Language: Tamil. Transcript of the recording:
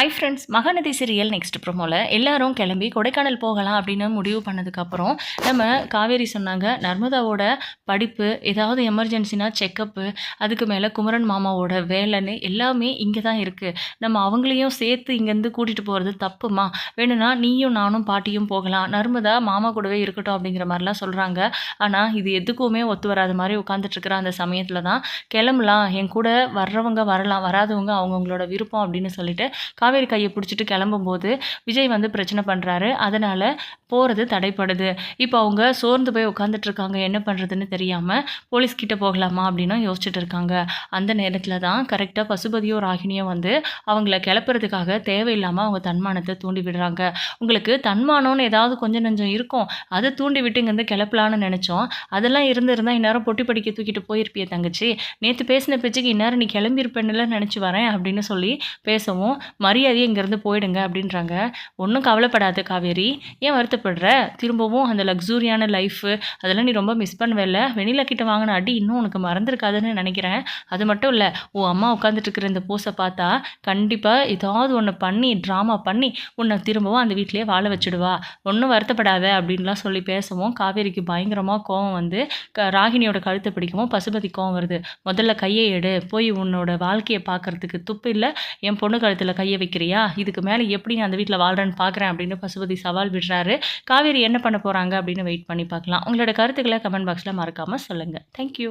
Hi friends Mahanadi serial next ப்ரோமோவில் எல்லாரும் கிளம்பி கொடைக்கானல் போகலாம் அப்படின்னு முடிவு பண்ணதுக்கப்புறம் நம்ம காவேரி சொன்னாங்க நர்மதாவோட படிப்பு ஏதாவது எமர்ஜென்சினா செக்கப்பு அதுக்கு மேலே குமரன் மாமாவோட வேலைன்னு எல்லாமே இங்கே தான் இருக்குது நம்ம அவங்களையும் சேர்த்து இங்கேருந்து கூட்டிகிட்டு போகிறது தப்புமா? வேணும்னா நீயும் நானும் பாட்டியும் போகலாம். நர்மதா மாமா கூடவே இருக்கட்டும் அப்படிங்கிற மாதிரிலாம் சொல்கிறாங்க ஆனால் இது எதுக்குமே ஒத்து வராத மாதிரி உட்காந்துட்ருக்கிற அந்த சமயத்தில் தான் கிளம்பலாம். என் கூட வர்றவங்க வரலாம் வராதவங்க அவங்கவுங்களோட விருப்பம் அப்படின்னு சொல்லிட்டு காவேரி கையை பிடிச்சிட்டு கிளம்பும்போது விஜய் வந்து பிரச்சனை பண்ணுறாரு அதனால் போகிறது தடைப்படுது. இப்போ அவங்க சோர்ந்து போய் உட்காந்துட்ருக்காங்க என்ன பண்ணுறதுன்னு தெரியாமல் போலீஸ்கிட்ட போகலாமா அப்படின்னு யோசிச்சுட்டு இருக்காங்க. அந்த நேரத்தில் தான் கரெக்டாக பசுபதியோ ராகினியோ வந்து அவங்கள கிளப்புறதுக்காக தேவையில்லாமல் அவங்க தன்மானத்தை தூண்டி விடுறாங்க. உங்களுக்கு தன்மானம்னு ஏதாவது கொஞ்சம் நஞ்சம் இருக்கும். அதை தூண்டி விட்டு இங்கேருந்து கிளப்பலான்னு நினச்சோம். அதெல்லாம் இருந்திருந்தால் இந்நேரம் பொட்டி படிக்க தூக்கிட்டு போயிருப்பிய தங்கச்சி. நேற்று பேசின பேச்சுக்கு இந்நேரம் நீ கிளம்பியிருப்பேன்னுல நினச்சி வரேன் அப்படின்னு சொல்லி பேசவும் மரியாதையை இங்கேருந்து போயிடுங்க அப்படின்றாங்க. ஒன்றும் கவலைப்படாத காவேரி. ஏன் வருத்தப்படுற? திரும்பவும் அந்த லக்ஸூரியான லைஃபு அதெல்லாம் நீ ரொம்ப மிஸ் பண்ணவே வெண்ணிலா கிட்ட வாங்கின அடி இன்னும் உனக்கு மறந்துருக்காதுன்னு நினைக்கிறேன். அது மட்டும் இல்லை உன் அம்மா உட்காந்துட்டு இருக்கிற இந்த போஸை பார்த்தா கண்டிப்பாக ஏதாவது ஒன்று பண்ணி ட்ராமா பண்ணி உன்னை திரும்பவும் அந்த வீட்டிலேயே வாழ வச்சுடுவா. ஒன்றும் வருத்தப்படாத அப்படின்லாம் சொல்லி பேசவும் காவேரிக்கு பயங்கரமாக கோவம் வந்து க ராகினியோட கழுத்தை பிடிக்கவும் பசுபதி கோவம் வருது. முதல்ல கையை எடு போய் உன்னோட வாழ்க்கையை பார்க்கறதுக்கு துப்பு இல்லை என் பொண்ணு கழுத்தில் கையை வைக்கிறியா? இதுக்கு மேலே எப்படி நான் அந்த வீட்டில் வாழ்கிறேன்னு பார்க்குறேன் அப்படின்னு பசுபதி சவால் விடுறாரு. காவேரி என்ன பண்ண போகிறாங்க அப்படின்னு வெயிட் பண்ணி பார்க்கலாம். உங்களோட கருத்துக்களை கமெண்ட் பாக்ஸில் மறக்காமல் சொல்லுங்கள் தேங்க்யூ